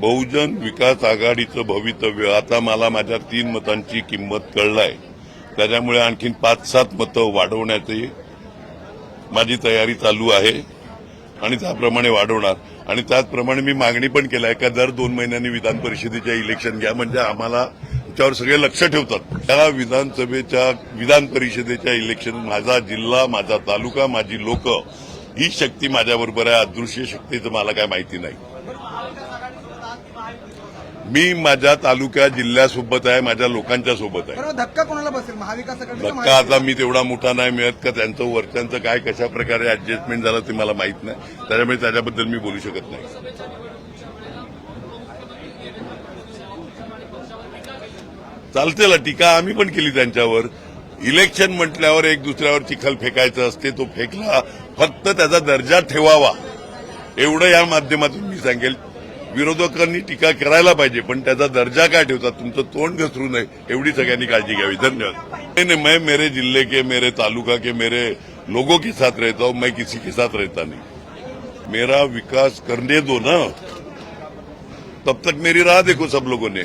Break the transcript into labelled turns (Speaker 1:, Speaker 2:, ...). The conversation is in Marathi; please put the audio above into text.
Speaker 1: बहुजन विकास आघाडीचं भवितव्य आता मला माझ्या तीन मतांची किंमत कळलाय. त्याच्यामुळे आणखीन पाच सात मतं वाढवण्याची माझी तयारी चालू आहे आणि त्याप्रमाणे वाढवणार. आणि त्याचप्रमाणे मी मागणी पण केली आहे का दर दोन महिन्यांनी विधान परिषदेच्या इलेक्शन घ्या म्हणजे आम्हाला त्यावर सगळे लक्ष ठेवतात. त्या विधानसभेच्या विधान परिषदेच्या इलेक्शन माझा जिल्हा माझा तालुका माझी लोक ही शक्ती माझ्याबरोबर आहे अदृश्य शक्तीचं मला काय माहिती नाही. मी माझ्या तालुक्या जिल्ह्यासोबत आहे माझ्या लोकांच्या सोबत आहे
Speaker 2: धक्का कोणाला बसेल? महाविकास
Speaker 1: धक्का आता मी तेवढा मोठा नाही मिळत का त्यांचं वरच्यांचं काय कशा प्रकारे ऍडजस्टमेंट झालं ते मला माहीत नाही. त्याच्यामुळे त्याच्याबद्दल मी बोलू शकत नाही. चालते ना टीका आम्ही पण केली त्यांच्यावर. इलेक्शन म्हटल्यावर एक दुसऱ्यावर चिखल फेकायचं असते तो फेकला. फक्त त्याचा दर्जा ठेवावा. एवढं या माध्यमातून मी सांगेल. विरोधकांनी टीका करायला पाहिजे पण त्याचा दर्जा काय ठेवतात? तुमचं तोंड घसरू नये एवढी सगळ्यांनी काळजी घ्यावी. धन्यवाद. नाही नाही मैं मेरे जिल्हे के मेरे तालुका के मेरे लोगों के साथ रहता हूं मैं किसी के साथ रहता नहीं। मेरा विकास करने दो ना। तब तक मेरी राह देखो सब लोगों ने।